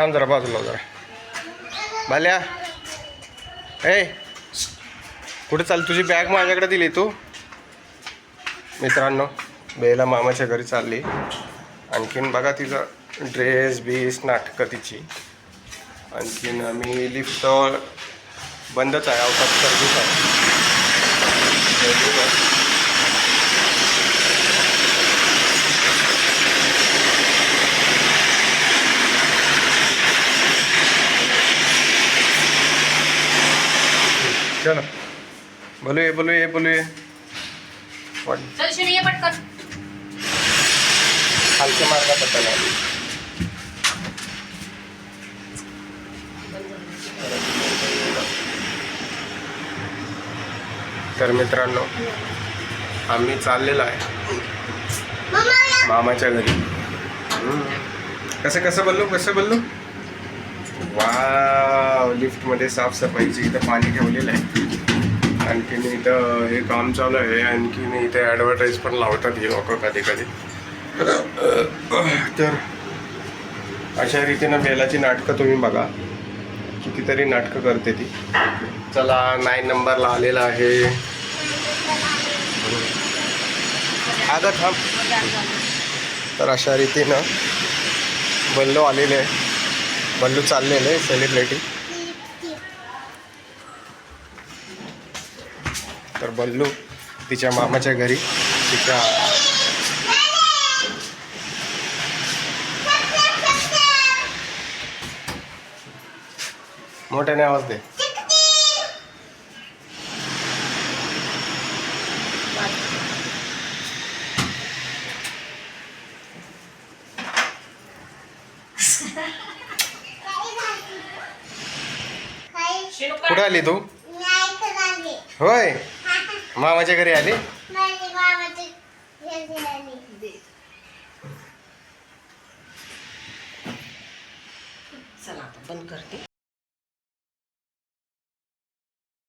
थांब जरा बाजूला जरा. भाल्या ए कुठे चाल तुझी बॅग माझ्याकडे दिली तू? मित्रांनो बेला मामाच्या घरी चालली. आणखीन बघा तिचं ड्रेस बीस नाटकं तिची. आणखीन आम्ही लिफ्ट बंदच आहे आउट ऑफ आहे. चलो. बोलूया बोलूया बोलूया. वाट. चल शिणी ये पटकन. खालच्या मार्गात आता तर मित्रांनो आम्ही चाललेलो आहे. मामाच्या घरी. कसं कसं बोललो कसं बोललो? वा लिफ्टमध्ये साफसफाईची इथं पाणी ठेवलेलं आहे. आणखीन इथं हे काम चालू आहे. आणखीन इथे ॲडव्हर्टाईज पण लावतात हे लोक कधी कधी. तर अशा रीतीनं बेलाची नाटकं तुम्ही बघा. कितीतरी नाटकं करते ती. चला नाईन नंबरला आलेला आहे. अगं थांब. तर अशा रीतीनं बल्लो आलेले आहे. बल्लू चाललेले सेलिब्रिटी तर बल्लू तिच्या मामाच्या घरी तिच्या मोठ्याने आवाज दे. कुठे आली तू? होय. मामाच्या घरी आली? चला आता बंद करते.